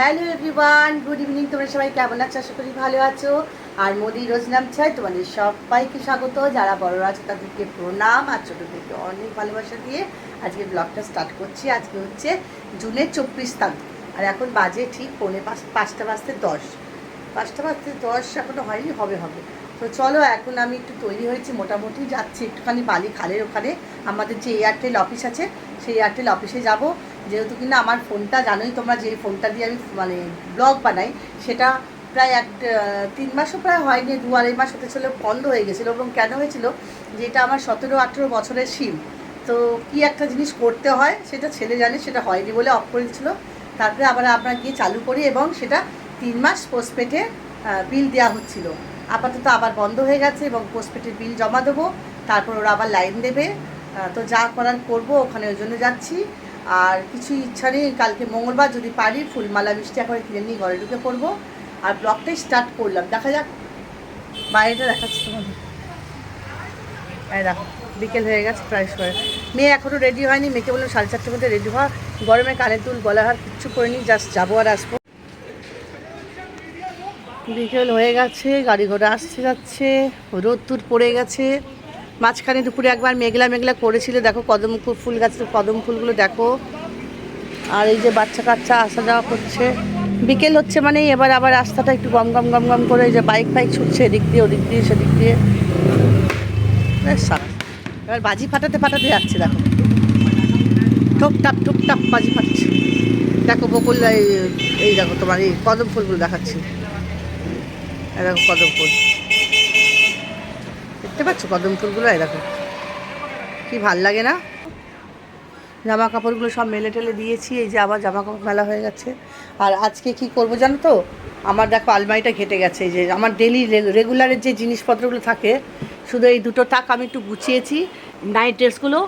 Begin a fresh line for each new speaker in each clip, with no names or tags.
Hello everyone, good evening, তোমরা সবাই কেমন আছো? আশা করি ভালো আছো। আর মোদি রোজ নাম চাই তোমাদের সবাইকে স্বাগত। যারা বড়রা আছে, তাদেরকে প্রণাম। আর ছোটোদেরকে অনেক ভালোবাসা দিয়ে আজকে ব্লগটা স্টার্ট করছি। আজকে হচ্ছে জুনের চব্বিশ তারিখ। আর এখন বাজে ঠিক পৌনে পাঁচ, পাঁচটা বাজতে দশ। পাঁচটা বাজতে দশ এখনও হয়নি, হবে হবে। তো চলো, এখন আমি একটু তৈরি হয়েছি, মোটামুটি যাচ্ছি একটুখানি বালি খালের ওখানে। আমাদের যে এয়ারটেল অফিস আছে, সেই এয়ারটেল অফিসে যাব। যেহেতু কিনা আমার ফোনটা জানোই তোমরা যে ফোনটা দিয়ে আমি মানে ব্লগ বানাই, সেটা প্রায় এক তিন মাসও প্রায় হয়নি, দু আড়াই মাস হতে ছিল বন্ধ হয়ে গেছিল এবং কেন হয়েছিল যে এটা আমার সতেরো, আঠেরো বছরের সিম তো কি একটা জিনিস করতে হয় সেটা ছেলে জানে, সেটা হয়নি বলে অফ করেছিল তারপরে আবার আমরা গিয়ে চালু করি এবং সেটা তিন মাস পোস্টপেডে বিল দেওয়া হচ্ছিল। আপাতত আবার বন্ধ হয়ে গেছে এবং পোস্টপেডের বিল জমা দেবো, তারপর ওরা আবার লাইন দেবে। তো যা করার করব, ওখানে ওই জন্য যাচ্ছি। আর কিছু ইচ্ছা নেই, কালকে মঙ্গলবার যদি পারি, ফুলমালা মিষ্টি একবার কিনে নিয়ে ঘরে ঢুকে পড়ব। আর ব্লগটাই স্টার্ট করলাম। দেখা যাক। বাইরেটা দেখাচ্ছি তোমাদের। এই দেখো, বিকেল হয়ে গেছে প্রায় সময় মেয়ে এখনও রেডি হয়নি। মেয়েকে বললাম সাড়ে চারটের মধ্যে রেডি হওয়া। গরমে কানের দুল গলার হার কিচ্ছু করিনি জাস্ট যাব আর আসব। বিকেল হয়ে গেছে গাড়ি ঘোড়া আসছে যাচ্ছে রোদ তুর পড়ে গেছে। মাঝখানে দুপুরে একবার মেঘলা মেঘলা করেছিল, দেখো কদম ফুল গাছের কদম ফুলগুলো দেখো। আর এই যে বাচ্চা কাচ্চা আসা যাওয়া করছে। বিকেল হচ্ছে মানে এবার আবার রাস্তাটা একটু গম গম গম গম করে এই যে বাইক ফাইক ছুটছে এদিক দিয়ে, ওদিক দিয়ে, সেদিক দিয়ে। এবার বাজি ফাটাতে ফাটাতে যাচ্ছে, দেখো। টুকটাপ টুকটাপ বাজি ফাটছে। দেখো বকুল এই- দেখো তোমার এই কদম ফুলগুলো দেখাচ্ছি। দেখো কদম ফুল। দেখতে পাচ্ছ? কদম ফুলগুলো, এই দেখো। কি ভালো লাগে না? জামা কাপড়গুলো সব মেলে টেলে দিয়েছি, এই যে আবার জামা কাপড় মেলা হয়ে গেছে। আর আজকে কি করব জানো তো? আমার দেখো আলমারিটা ঘেটে গেছে, এই যে আমার ডেলি রেগুলারের যে জিনিসপত্রগুলো থাকে, শুধু এই দুটো তাক আমি একটু গুছিয়েছি নাইট ড্রেসগুলো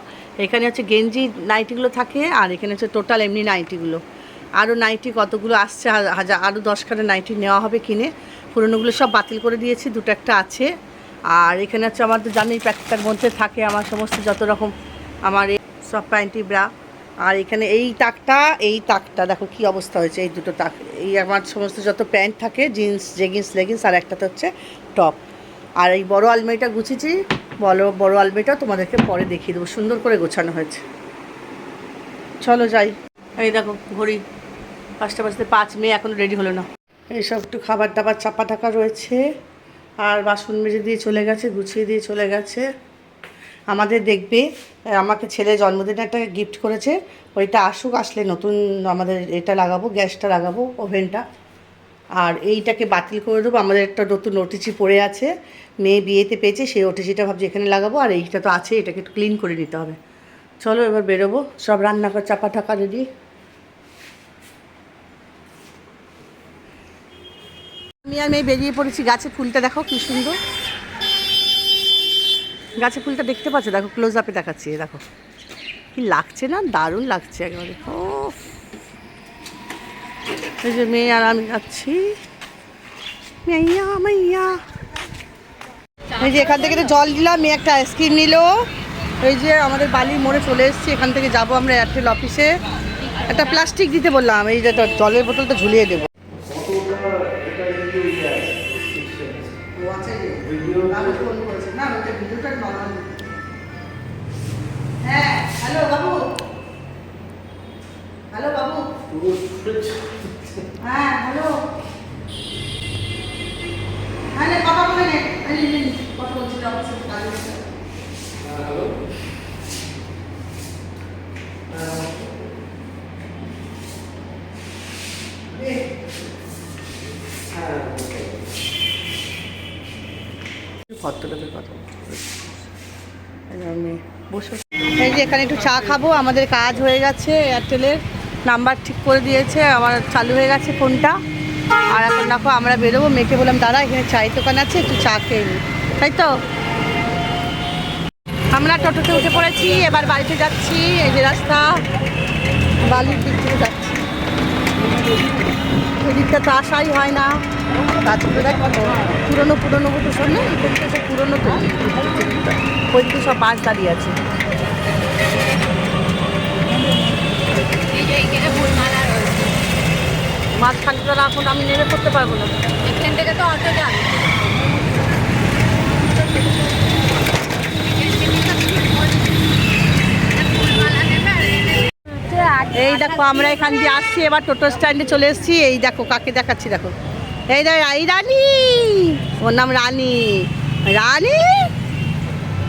এখানে হচ্ছে গেঞ্জি নাইটিগুলো থাকে, আর এখানে হচ্ছে টোটাল এমনি নাইটিগুলো আরও নাইটি কতগুলো আসছে হাজার আরও দশখানা নাইটি নেওয়া হবে কিনে। পুরোনোগুলো সব বাতিল করে দিয়েছি, দুটো একটা আছে। আর এখানে হচ্ছে আমার তো জানোই প্যাকেটটার মধ্যে থাকে আমার সমস্ত যত রকম আমার সব প্যান্টি ব্রা আর এখানে এই তাকটা এই তাকটা, দেখো কি অবস্থা হয়েছে, এই দুটো তাক। এই আমার সমস্ত যত প্যান্ট থাকে, জিন্স, জেগিন্স, লেগিন্স, আর একটাতে হচ্ছে টপ। আর এই বড় আলমারিটা গুছিয়েছি, বলো, বড় আলমারিটা তোমাদেরকে পরে দেখিয়ে দেবো। সুন্দর করে গোছানো হয়েছে। চলো যাই। এই দেখো, ঘড়ি পাঁচটা বাজতে পাঁচ, মেয়ে এখনও রেডি হলো না। এইসব একটু খাবার দাবার চাপা টাকা রয়েছে। আর বাসন মেজে দিয়ে চলে গেছে, গুছিয়ে দিয়ে চলে গেছে। আমাদের দেখবে আমাকে ছেলে জন্মদিনে একটা গিফট করেছে। ওইটা আসুক, আসলে নতুন আমাদের এটা লাগাবো, গ্যাসটা লাগাবো, ওভেনটা। আর এইটাকে বাতিল করে দেবো। আমাদের একটা নতুন ওটিচি পড়ে আছে। মেয়ে বিয়েতে পেয়েছে, সেই ওটিচিটা ভাবছি এখানে লাগাবো, আর এইটা তো আছে, এটাকে একটু ক্লিন করে নিতে হবে। চলো এবার বেরোবো, সব রান্না করে চাপা টাকা রেডি আমি আর মেয়ে বেরিয়ে পড়েছি, গাছে ফুলটা দেখো কি সুন্দর। গাছে ফুলটা দেখতে পাচ্ছ? দেখো ক্লোজ আপে দেখাচ্ছি দেখো। কি লাগছে না? দারুণ লাগছে একেবারে। ও এই যে মেয়ে আর আমি যাচ্ছি। মাইয়া মাইয়া এই যে এখান থেকে তো জল দিলাম, মেয়ে একটা আইসক্রিম নিল। এই যে আমাদের বালি মোড়ে চলে এসেছি, এখান থেকে যাব আমরা এয়ারটেল অফিসে একটা প্লাস্টিক দিতে বললাম, এই যে জলের বোতলটা ঝুলিয়ে দেবো। হ্যাঁ হ্যালো হ্যাঁ কথা বলে নে। এই নে, নে, নে, কথা বলছিল অফিসে কাজ হচ্ছে। এ, ভদ্রলোকের কথা বলছি। এই আমি বসে এই যে এখানে একটু চা খাব আমাদের কাজ হয়ে গেছে এয়ারটেলের নাম্বার ঠিক করে দিয়েছে, আমার চালু হয়ে গেছে ফোনটা। আর এখন দেখো আমরা বেরোবো, মেয়েকে বললাম, দাদা, এখানে চায়ের দোকান আছে, একটু চা খেয়ে নিই তাই তো? আমরা টোটোতে উঠে পড়েছি, এবার বাড়িতে যাচ্ছি, এই যে রাস্তা, বালির দিক থেকে যাচ্ছি। এদিকটা তো আসাই হয় না। পুরোনো পুরোনো মতো না এদিকটা সব পুরোনো তো। ওইদিকে সব বাস দাঁড়িয়ে আছে। মাঝখানটা তো এখন আমি নেমে করতে পারব না।
এখান থেকে তো অটো যাবে
এই দেখো আমরা এখান দিয়ে আসছি এবার টোটো স্ট্যান্ডে চলে এসেছি। এই দেখো কাকে দেখাচ্ছি দেখো। এই দেখো এই রানী! ওর নাম রানী। রানী!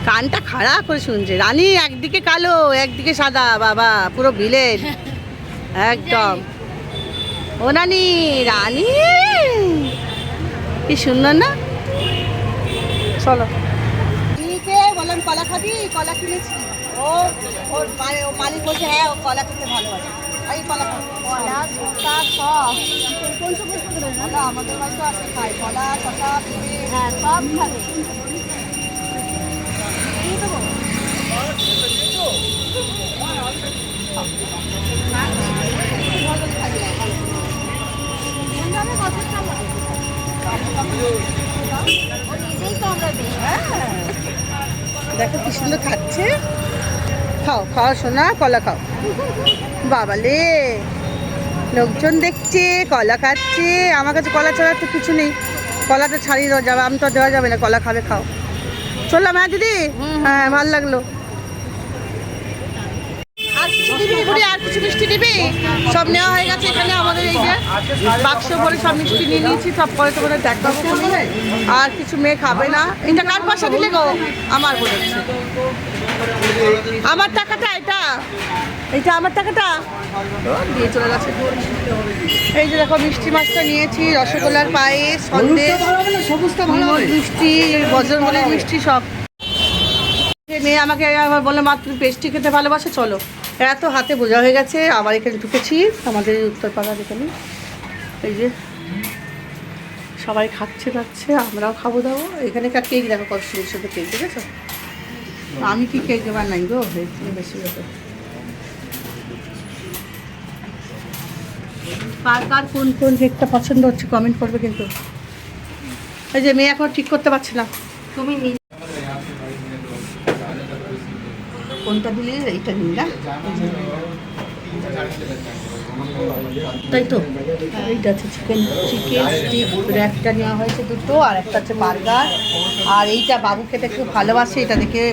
কানটা খারাপ করে শুনছে। রানী একদিকে কালো একদিকে সাদা বাবা পুরো ভিলেন। একদম। ও নানি রানী! কি সুন্দর না? চলো। বললাম কলা খাবি? কলা কিনেছি। ও ওর মানে- ও মালিক বলছে হ্যাঁ ও কলা খেতে ভালোবাসে। এই কলা
কলা শসা সব।
কোন কলা আমাদের বাড়িতে আছে খাই। কলা শসা
হ্যাঁ সব খাবে।
কি সুন্দর খাচ্ছে। খাও খাও সোনা কলা খাও। বাবালে লোকজন দেখছে কলা খাচ্ছে। আমার কাছে কলা ছাড়া তো কিছু নেই। কলা তো ছাড়িয়ে দেওয়া যাবে আমি তো দেওয়া যাবে না কলা খাবে খাও। চললাম হ্যাঁ দিদি? হ্যাঁ ভালো লাগল। আর কিছু মিষ্টি সব নেওয়া হয়ে গেছে বাক্স সব মিষ্টি নিয়ে নিয়েছি, সব পরে আর কিছু মেয়ে খাবে না। এটা কার পয়সা দিলে গো? আমার আমার টাকাটা এটা। এইটা আমার টাকাটা? এই যে দেখো, মিষ্টি মাছটা নিয়েছি, রসগোল্লার পায়েস, সন্দেশ মিষ্টি বজ্রমলের মিষ্টি সব। মেয়ে আমাকে আবার বলে, মা, তুমি পেস্ট্রি খেতে ভালোবাসে? চলো। এত হাতে বোঝা হয়ে গেছে আবার এখানে ঢুকেছি, আমাদের উত্তরপাড়ার এখানে এই যে, সবাই খাচ্ছে যাচ্ছে আমরাও খাব দাবো। এখানে একটা কেক দেখো, কত সুন্দর সুন্দর কেক দেখেছ? আমি কি কেক নাই গো? বেশি কার কার কোন কোন কেকটা পছন্দ হচ্ছে কমেন্ট করবে কিন্তু। এই যে, মেয়ে এখন ঠিক করতে পারছে না।
তুমি
কোনটা দিলে এইটা নিন না তাই তো? এইটা আছে চিকেন চিকেন স্টিক র্যাপটা নেওয়া হয়েছে দুটো, আর একটা হচ্ছে বার্গার আর এইটা বাবু খেতে খুব ভালোবাসে, এটা দেখে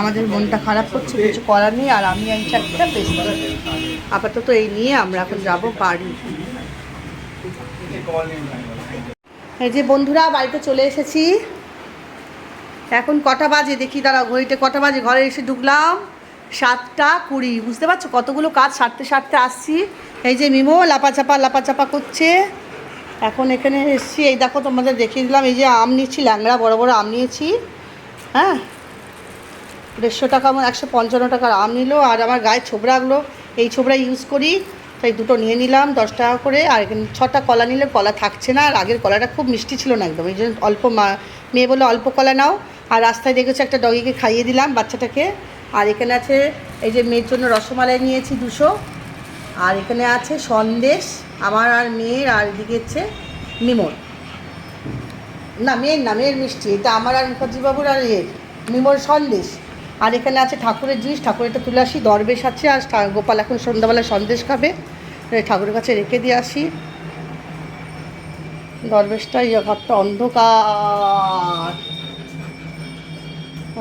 আমাদের মনটা খারাপ করছে, কিছু করার নেই, আর আমি এই চারটা বেশি আপাতত এই নিয়ে আমরা এখন যাব বাড়ি। এই যে বন্ধুরা, বাড়িতে চলে এসেছি। এখন কটা বাজে? দেখি দাঁড়া ঘড়িতে কটা বাজে? ঘরে এসে ঢুকলাম। সাতটা কুড়ি, বুঝতে পারছ? কতগুলো কাজ সারতে সারতে আসছি। এই যে মিমো লাপাচাপা লাপাচাপা করছে। এখন এখানে এসছি। এই দেখো, তোমাদের দেখিয়ে দিলাম। এই যে আম নিচ্ছি, ল্যাংড়া, বড় বড় আম নিয়েছি। হ্যাঁ? দেড়শো টাকা মতো, একশো পঞ্চান্ন টাকার আম নিল। আর আমার গায়ে ছোবড়াগুলো এই ছোবড়া ইউজ করি। তাই দুটো নিয়ে নিলাম, দশ টাকা করে। আর ছটা কলা নিলে কলা থাকছে না। আর আগের কলাটা খুব মিষ্টি ছিল না একদম। এই জন্য অল্প মা মেয়ে বলে অল্প কলা নাও। আর রাস্তায় দেখেছি একটা ডগিকে খাইয়ে দিলাম বাচ্চাটাকে। আর এখানে আছে এই যে মেয়ের জন্য রসমালাই নিয়েছি দুশো। আর এখানে আছে সন্দেশ, আমার আর মেয়ের, আর এদিকে হচ্ছে মিমোর। না, মেয়ের না, মেয়ের মিষ্টি, এটা আমার আর মুখার্জিবাবুর আর এর। মিমোর সন্দেশ। আর এখানে আছে ঠাকুরের জিনিস, ঠাকুরের ঠাকুরেরটা তুলে আসি দরবেশ আছে, আর গোপাল এখন সন্ধ্যাবেলা সন্দেশ খাবে। ঠাকুরের কাছে রেখে দিয়ে আসি। দরবেশটা ঘরটা অন্ধকার।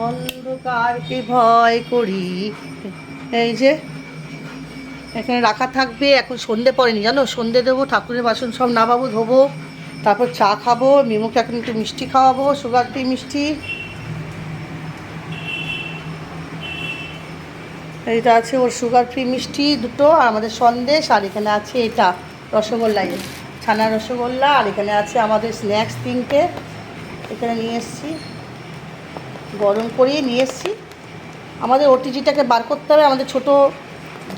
অন্ধকারকে ভয় করি। এই যে, এখানে রাখা থাকবে, এখন সন্ধে পড়েনি, জানো? সন্ধে দেবো, ঠাকুরের বাসন সব নামাবো, ধোবো, তারপর চা খাব, মিমুকে এখন একটু মিষ্টি খাওয়াবো, সুগার ফ্রি মিষ্টি। এইটা আছে ওর সুগার ফ্রি মিষ্টি দুটো, আর আমাদের সন্দেশ, আর এখানে আছে এটা, রসগোল্লা ছানা রসগোল্লা, আর এখানে আছে আমাদের স্ন্যাক্স তিনটে। এখানে নিয়ে এসেছি। গরম করিয়ে নিয়ে এসেছি। আমাদের ওটিজিটাকে বার করতে হবে। আমাদের ছোট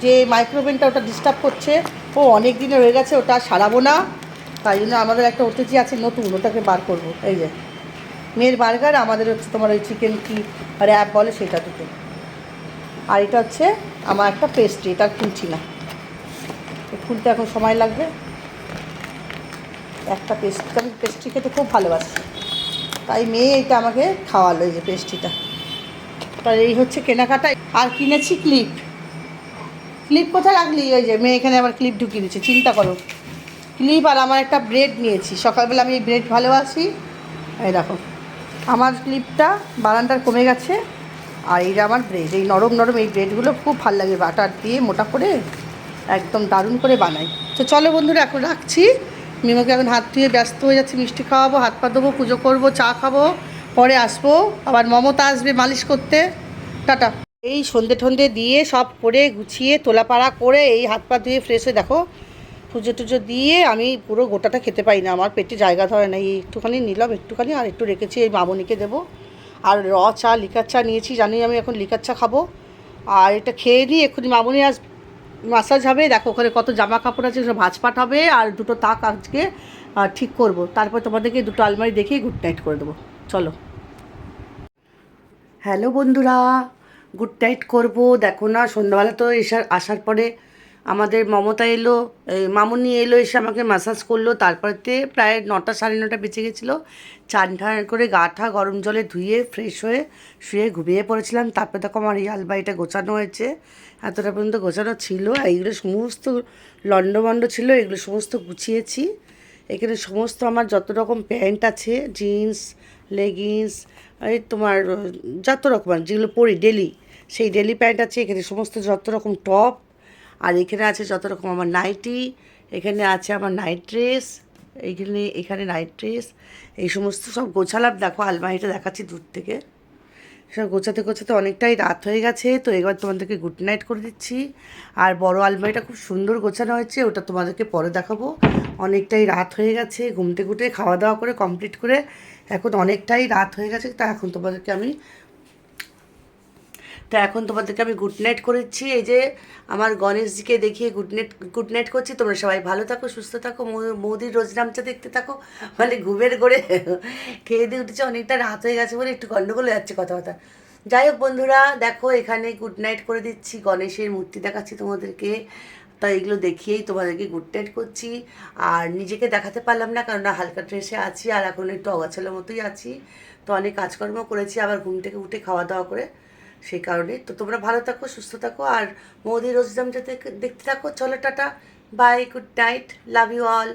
যে মাইক্রোওভেনটা ওটা ডিস্টার্ব করছে, ও অনেক দিনে হয়ে গেছে, ওটা সারাবো না। তাই জন্য আমাদের একটা ওটিজি আছে নতুন, ওটাকে বার করব। এই যে, মেয়ের বার্গার, আমাদের হচ্ছে তোমার ওই চিকেন কি র্যাপ বলে সেটা দুটো। আর এটা হচ্ছে আমার একটা পেস্ট্রি এটা খুলছি না। খুলতে এখন সময় লাগবে। একটা পেস্ট্রি আমি পেস্ট্রি খেতে খুব ভালোবাসি। তাই মেয়ে এটা আমাকে খাওয়ালো এই যে পেস্ট্রিটা। তাই এই হচ্ছে কেনাকাটা আর কিনেছি ক্লিপ। ক্লিপ কোথায় রাখলি? ওই যে মেয়ে এখানে আবার ক্লিপ ঢুকিয়ে দিচ্ছে চিন্তা করো। ক্লিপ আর আমার একটা ব্রেড নিয়েছি। সকালবেলা আমি এই ব্রেড ভালোবাসি। এই দেখো, আমার ক্লিপটা বারান্দার কমে গেছে। আর এইটা আমার ব্রেড, এই নরম নরম এই ব্রেডগুলো খুব ভালো লাগে। বাটার দিয়ে মোটা করে একদম দারুণ করে বানাই। তো চলো বন্ধুরা, এখন রাখছি। মিমোকে এখন হাত ধুয়ে ব্যস্ত হয়ে যাচ্ছে, মিষ্টি খাওয়াবো, হাত পা দেবো পুজো করব, চা খাব, পরে আসব। আবার মমতা আসবে মালিশ করতে। টাটা। এই সন্ধে ঠন্ধে দিয়ে সব করে গুছিয়ে তোলাপাড়া করে এই হাত পা ধুয়ে ফ্রেশ হয়ে দেখো, পুজো টুজো দিয়ে আমি পুরো গোটাটা খেতে পাই না, আমার পেটে জায়গা ধরে না, এই একটুখানি নিলাম, একটুখানি, আর একটু রেখেছি এই মামনিকে দেবো। আর র চা, লিকার চা নিয়েছি জানি আমি এখন লিকার চা খাব। আর এটা খেয়ে নিই এক্ষুনি মামনি আজ মাসাজ হবে, দেখো ওখানে কত জামা কাপড় আছে সব ভাজপাট হবে আর দুটো তাক আজকে ঠিক করব। তারপর তোমাদেরকে দুটো আলমারি দেখিয়ে গুড নাইট করে দেবো। চলো। হ্যালো বন্ধুরা গুড নাইট করব। দেখো না, সন্ধ্যাবেলা তো এসার, আসার পরে আমাদের মমতা এলো, এই মামুনি এলো, এসে আমাকে ম্যাসাজ করল। তারপরেতে প্রায় নটা সাড়ে নটা বেঁচে গেছিল। চান ঠান করে গা ঠা গরম জলে ধুয়ে ফ্রেশ হয়ে শুয়ে ঘুমিয়ে পড়েছিলাম। তারপরে দেখো আমার এই আলমারিটা গোছানো হয়েছে। এতটা পর্যন্ত গোছানো ছিল। এইগুলো সমস্ত লন্ডভন্ড ছিল, এগুলো সমস্ত গুছিয়েছি। এখানে সমস্ত আমার যত রকম প্যান্ট আছে, জিন্স লেগিংস এই তোমার, যত রকম, যেগুলো পরি, ডেলি, সেই ডেলি প্যান্ট আছে। এখানে সমস্ত যত রকম টপ আর এখানে আছে যত রকম আমার নাইটি, এখানে আছে আমার নাইট ড্রেস এইখানে এখানে নাইট ড্রেস, এই সমস্ত সব গোছালাম। দেখো আলমারিটা দেখাচ্ছি দূর থেকে। সব গোছাতে গোছাতে অনেকটাই রাত হয়ে গেছে, তো এবার তোমাদেরকে গুড নাইট করে দিচ্ছি। আর বড় আলমারিটা খুব সুন্দর গোছানো হয়েছে, ওটা তোমাদেরকে পরে দেখাবো। অনেকটাই রাত হয়ে গেছে ঘুমতে ঘুটে খাওয়া দাওয়া করে কমপ্লিট করে এখন অনেকটাই রাত হয়ে গেছে, তা এখন তোমাদেরকে আমি তো এখন তোমাদেরকে আমি গুড নাইট করেছি এই যে আমার গণেশজিকে দেখিয়ে গুড নাইট গুড নাইট করছি। তোমরা সবাই ভালো থাকো, সুস্থ থাকো মৌদির রোজ নামচা দেখতে থাকো। মানে ঘুমের করে খেয়ে দিয়ে উঠেছে অনেকটা রাত হয়ে গেছে বলে একটু গন্ডগোল হয়ে যাচ্ছে কথাবার্তা। যাই হোক বন্ধুরা, দেখো এখানে গুড নাইট করে দিচ্ছি, গণেশের মূর্তি দেখাচ্ছি তোমাদেরকে। তো এগুলো দেখিয়েই তোমাদেরকে গুড নাইট করছি। আর নিজেকে দেখাতে পারলাম না কারণ হালকা ড্রেসে আছি, আর এখন একটু অগাছালের মতোই আছি। তো অনেক কাজকর্ম করেছি, আবার ঘুম থেকে উঠে খাওয়া দাওয়া করে সেই কারণে। তো তোমরা ভালো থাকো, সুস্থ থাকো, আর মোদি রোজদাম যাতে দেখতে থাকো। চলো, tata, bye, good night, love you all.